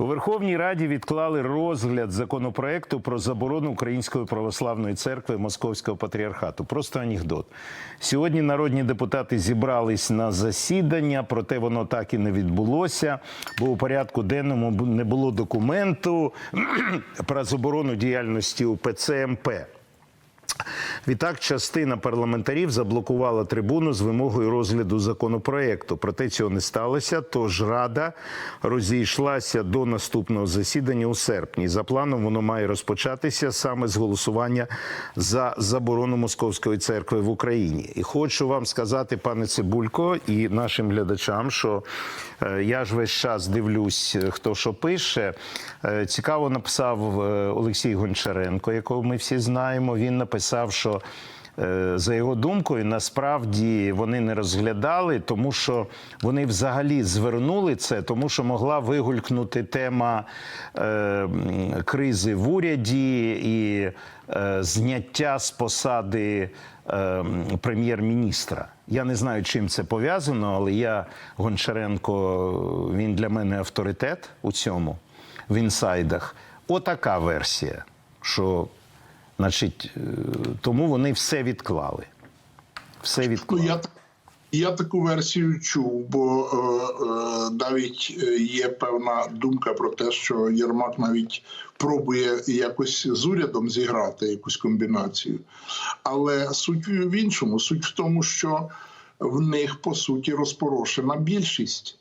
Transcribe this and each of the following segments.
У Верховній Раді відклали розгляд законопроекту про заборону Української православної церкви Московського патріархату. Просто анекдот. Сьогодні народні депутати зібрались на засідання, проте воно так і не відбулося, бо у порядку денному не було документу про заборону діяльності УПЦ МП. Відтак, частина парламентарів заблокувала трибуну з вимогою розгляду законопроекту. Проте цього не сталося. Тож рада розійшлася до наступного засідання у серпні. За планом воно має розпочатися саме з голосування за заборону московської церкви в Україні. І хочу вам сказати, пане Цибулько, і нашим глядачам, що я ж весь час дивлюсь, е, хто що пише. Е, Цікаво написав е, Олексій Гончаренко, якого ми всі знаємо. Він написав, що е, за його думкою, насправді вони не розглядали, тому що вони взагалі звернули це, тому що могла вигулькнути тема е, кризи в уряді і е, зняття з посади е, прем'єр-міністра. Я не знаю, чим це пов'язано, але я Гончаренко, він для мене авторитет у цьому в інсайдах. Отака версія, що значить, е, тому вони все відклали. Все Ну, відклали. Я, таку версію чув, бо е, е, навіть е, є певна думка про те, що Єрмак навіть пробує якось з урядом зіграти якусь комбінацію. Але суть в іншому, суть в тому, що в них по суті розпорошена більшість.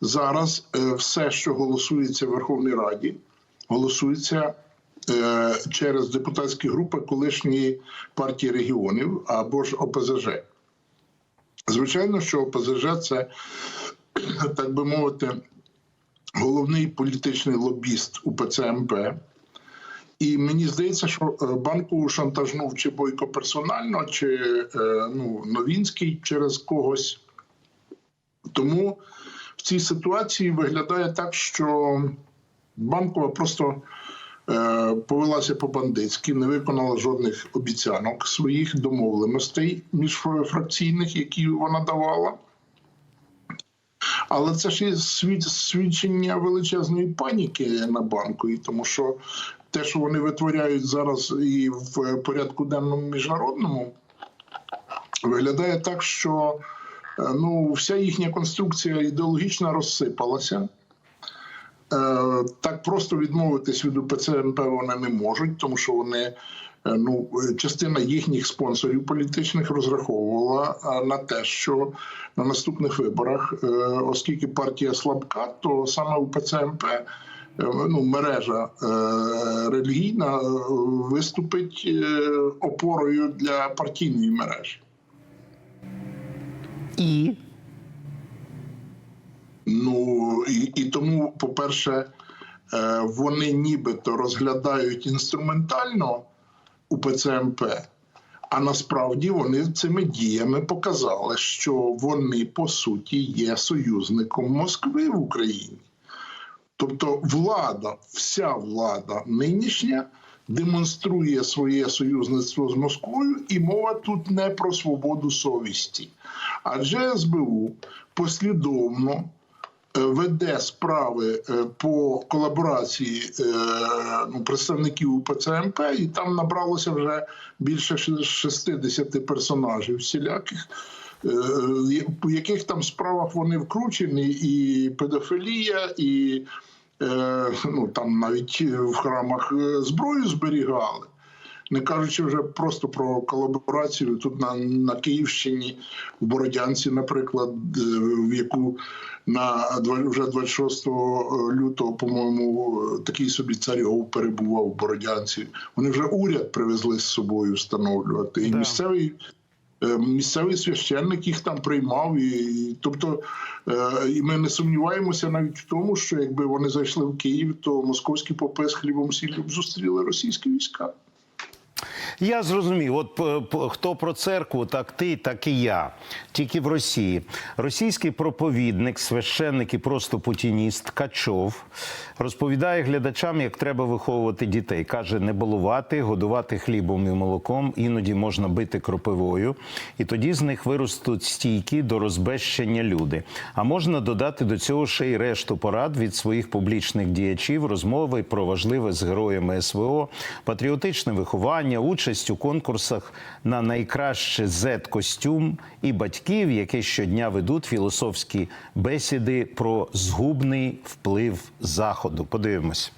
Зараз е, все, що голосується в Верховній Раді, голосується е, через депутатські групи колишньої партії регіонів або ж ОПЗЖ. Звичайно, що ОПЗЖ це, так би мовити, головний політичний лобіст УПЦ МП. І мені здається, що е, банку шантажнув чи Бойко персонально, чи е, ну, Новінський через когось. Тому в цій ситуації виглядає так, що банкова просто е, повелася по-бандитськи, не виконала жодних обіцянок своїх домовленостей міжфракційних, які вона давала. Але це ж є свідчення величезної паніки на банку, і тому що те, що вони витворяють зараз і в порядку денному міжнародному, виглядає так, що е, ну, вся їхня конструкція ідеологічна розсипалася. Е, Так просто відмовитись від УПЦ МП вони не можуть, тому що вони е, ну частина їхніх спонсорів політичних розраховувала е, на те, що на наступних виборах, оскільки партія слабка, то саме УПЦ МП, е, ну мережа релігійна, виступить опорою для партійної мережі. І Ну і, і тому, по-перше, е, вони нібито розглядають інструментально УПЦ МП, а насправді вони цими діями показали, що вони по суті є союзником Москви в Україні. Тобто влада, вся влада нинішня демонструє своє союзництво з Москвою, і мова тут не про свободу совісті. Адже СБУ послідовно веде справи е, по колаборації е, ну, представників УПЦ МП, і там набралося вже більше ши- 60 персонажів всіляких. е, В яких там справах вони вкручені, і педофілія, і е, ну, там навіть в храмах е, зброю зберігали. Не кажучи вже просто про колаборацію тут на, на Київщині, в Бородянці, наприклад, е, в яку на вже 26 лютого, по-моєму, такий собі царьов перебував в Бородянці. Вони вже уряд привезли з собою встановлювати. І місцевий е, місцевий священник їх там приймав. І, і, тобто, е, і ми не сумніваємося навіть в тому, що якби вони зайшли в Київ, то московські попи з хлібом сіллю зустріли російські війська. Я зрозумів. От п- хто про церкву, так ти, так і я. Тільки в Росії. Російський проповідник, священник і просто путініст Качов розповідає глядачам, як треба виховувати дітей. Каже, не балувати, годувати хлібом і молоком, іноді можна бити кропивою, і тоді з них виростуть стійкі до розбещення люди. А можна додати до цього ще й решту порад від своїх публічних діячів, розмови про важливе з героями СВО, патріотичне виховання, участь у конкурсах на найкраще Z-костюм і батьків, які щодня ведуть філософські бесіди про згубний вплив заходу. Подивимось.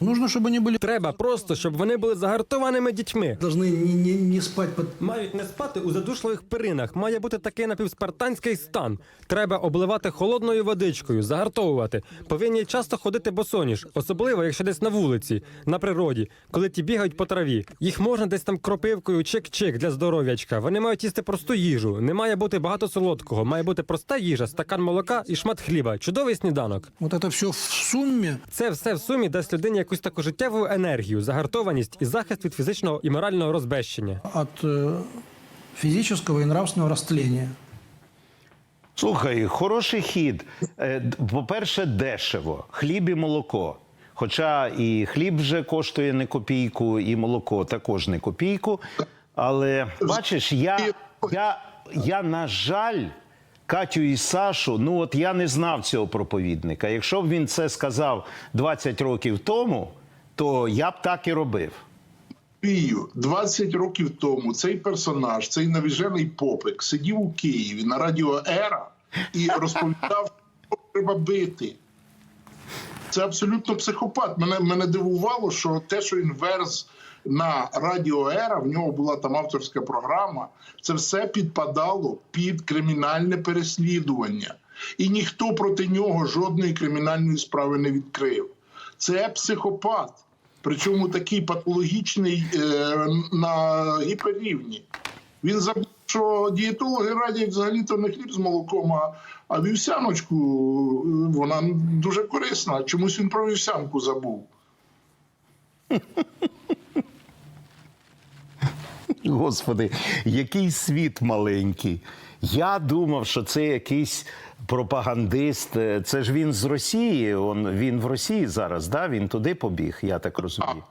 Нужно, чтобы они были Треба просто, щоб вони були загартованими дітьми. должны не, не, не спать под Мають не спати у задушливих перинах. Має бути такий напівспартанський стан. Треба обливати холодною водичкою, загартовувати. Повинні часто ходити босоніж, особливо якщо десь на вулиці, на природі, коли ті бігають по траві. Їх можна десь там кропивкою чик-чик для здоров'ячка. Вони мають їсти просту їжу. Не має бути багато солодкого. Має бути проста їжа, стакан молока і шмат хліба. Чудовий сніданок. вот это все в сумме. Це все в сумі дасть людині якусь таку життєву енергію, загартованість і захист від фізичного і морального розбещення. от э, физического и нравственного растления. Слухай, хороший хід. Е, По-перше, дешево. Хліб і молоко. Хоча і хліб вже коштує не копійку, і молоко також не копійку. Але бачиш, я, я, я на жаль, Катю і Сашу, ну от я не знав цього проповідника. Якщо б він це сказав 20 років тому, то я б так і робив. Пію 20 років тому цей персонаж, цей навіжений попик, сидів у Києві на радіо Ера і розповідав, що треба бити. Це абсолютно психопат. Мене, мене дивувало, що те, що він верз на радіо Ера, в нього була там авторська програма, це все підпадало під кримінальне переслідування. І ніхто проти нього жодної кримінальної справи не відкрив. Це психопат. Причому такий патологічний е, на гіперрівні. Він забув, що дієтологи радять взагалі-то не хліб з молоком, а, вівсяночку. Вона дуже корисна. Чомусь він про вівсянку забув. Господи, який світ маленький. Я думав, що це якийсь пропагандист. Це ж він з Росії. Він в Росії зараз, да? він туди побіг, я так розумію.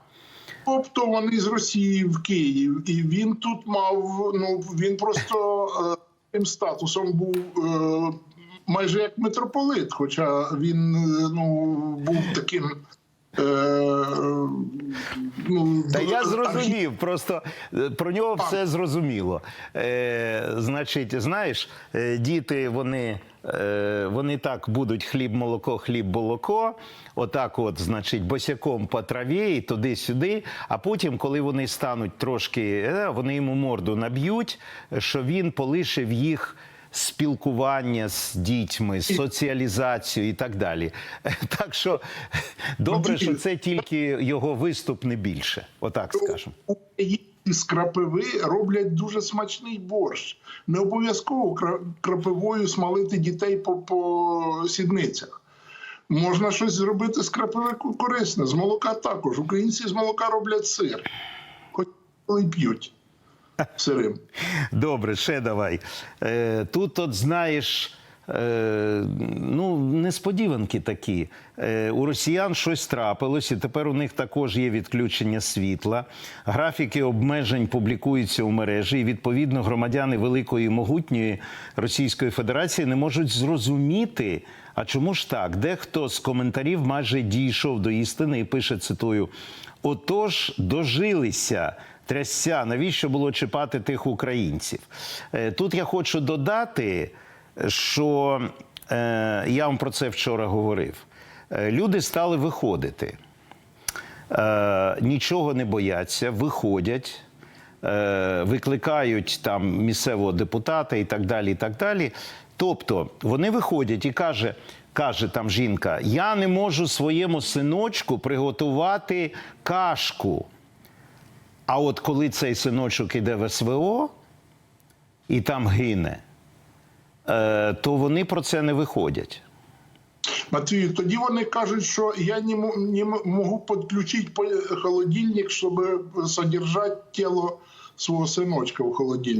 Тобто вони з Росії в Київ, і він тут мав. Ну він просто е, тим статусом був е, майже як митрополит, хоча він е, ну був таким. Е, Та я зрозумів, просто е, про нього все зрозуміло. Е, значить, знаєш, е, діти вони, е, вони так будуть хліб-молоко, хліб-молоко, отак, от, значить, босяком по траві і туди-сюди. А потім, коли вони стануть трошки, вони йому морду наб'ють, що він полишив їх. Спілкування з дітьми, соціалізацію і так далі. Так що добре, що це тільки його виступ не більше. Отак скажемо. З крапиви роблять дуже смачний борщ. Не обов'язково крапивою смалити дітей по, по сідницях. Можна щось зробити з крапиви корисне, з молока також. Українці з молока роблять сир, хоч коли п'ють сирим. Добре, ще давай. Е, тут, от знаєш. Е, ну, несподіванки такі. Е, у росіян щось трапилось, і тепер у них також є відключення світла. Графіки обмежень публікуються у мережі, і відповідно громадяни великої могутньої Російської Федерації не можуть зрозуміти. А чому ж так? Дехто з коментарів майже дійшов до істини і пише: цитую: отож, дожилися. Трясся, навіщо було чіпати тих українців? Е, Тут я хочу додати, що е, я вам про це вчора говорив. Е, Люди стали виходити, нічого не бояться, виходять, викликають там місцевого депутата і так далі. і так далі. Тобто вони виходять і каже, каже там жінка: я не можу своєму синочку приготувати кашку. А от коли цей синочок іде в СВО і там гине, е, то вони про це не виходять. Матвію, тоді вони кажуть, що я не, не можу підключити холодильник, щоб содержати тіло свого синочка в холодильнику.